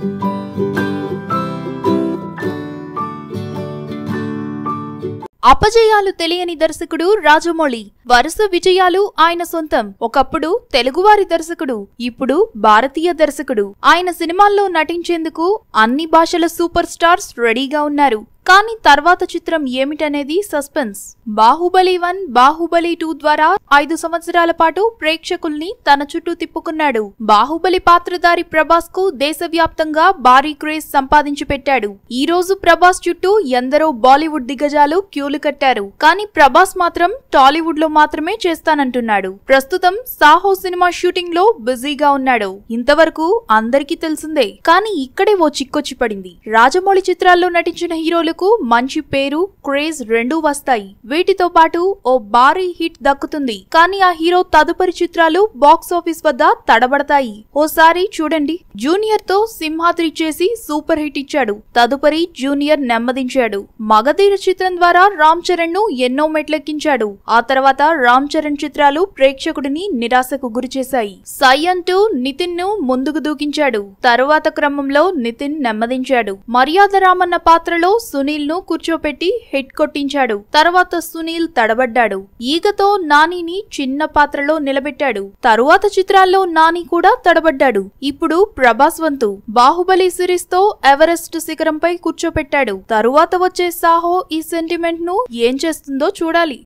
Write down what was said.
అపజయాలు తెలియని దర్శకుడు రాజమౌళి. వరుస విజయాలు ఆయన సొంతం. ఒకప్పుడు తెలుగువారి దర్శకుడు ఇప్పుడు భారతీయ దర్శకుడు. ఆయన సినిమాల్లో నటించేందుకు అన్ని భాషల సూపర్ స్టార్స్ రెడీగా ఉన్నారు. కానీ తర్వాత చిత్రం ఏమిటనేది suspense. Baahubali one Baahubali two ద్వారా ఐదు సంవత్సరాల పాటు ప్రేక్షకుల్ని తన చుట్టూ తిప్పుకున్నాడు. బాహుబలి పాత్రధారి ప్రభాస్కు దేశవ్యాప్తంగా భారీ క్రేజ్ సంపాదించి పెట్టాడు. ఈ రోజు ప్రభాస్ చుట్టూ ఎందరో బాలీవుడ్ దిగ్గజాలు క్యూలు కట్టారు. కానీ ప్రభాస్ మాత్రం టాలీవుడ్లో మాత్రమే చేస్తానంటున్నాడు. ప్రస్తుతం సాహో సినిమా షూటింగ్లో బిజీగా ఉన్నాడు. ఇంతవరకు అందరికీ తెలిసిందే. కానీ ఇక్కడే ఓ చిక్కొచ్చి పడింది. రాజమౌళి చిత్రాల్లో నటించిన హీరోలకు మంచి పేరు క్రేజ్ రెండూ వస్తాయి. వీటితో పాటు ఓ భారీ హిట్ దక్కుతుంది. కానీ ఆ హీరో తదుపరి చిత్రాలు బాక్స్ ఆఫీస్ వద్ద తడబడతాయి. ఓసారి చూడండి. జూనియర్తో సింహాద్రి చేసి సూపర్ హిట్ ఇచ్చాడు. తదుపరి జూనియర్ నెమ్మదించాడు. మగధీర చిత్రం ద్వారా రామ్ చరణ్ను ఎన్నో మెట్లెక్కించాడు. ఆ తర్వాత రామ్ చరణ్ చిత్రాలు ప్రేక్షకుడిని నిరాశకు గురిచేశాయి. సై అంటూ నితిన్ను ముందుకు దూకించాడు. తరువాత క్రమంలో నితిన్ నెమ్మదించాడు. మర్యాద రామన్న పాత్రలో సునీల్ను కూర్చోపెట్టి హెడ్ కొట్టించాడు. తర్వాత సునీల్ తడబడ్డాడు. ఈగతో నానిని చిన్న పాత్రలో నిలబెట్టాడు. తరువాత చిత్రాల్లో నాని కూడా తడబడ్డాడు. ఇప్పుడు ప్రభాస్ వంతు బాహుబలి సిరీస్తో ఎవరెస్ట్ శిఖరంపై కూర్చోపెట్టాడు. తరువాత వచ్చే సాహో ఈ సెంటిమెంట్ను ఏం చేస్తుందో చూడాలి.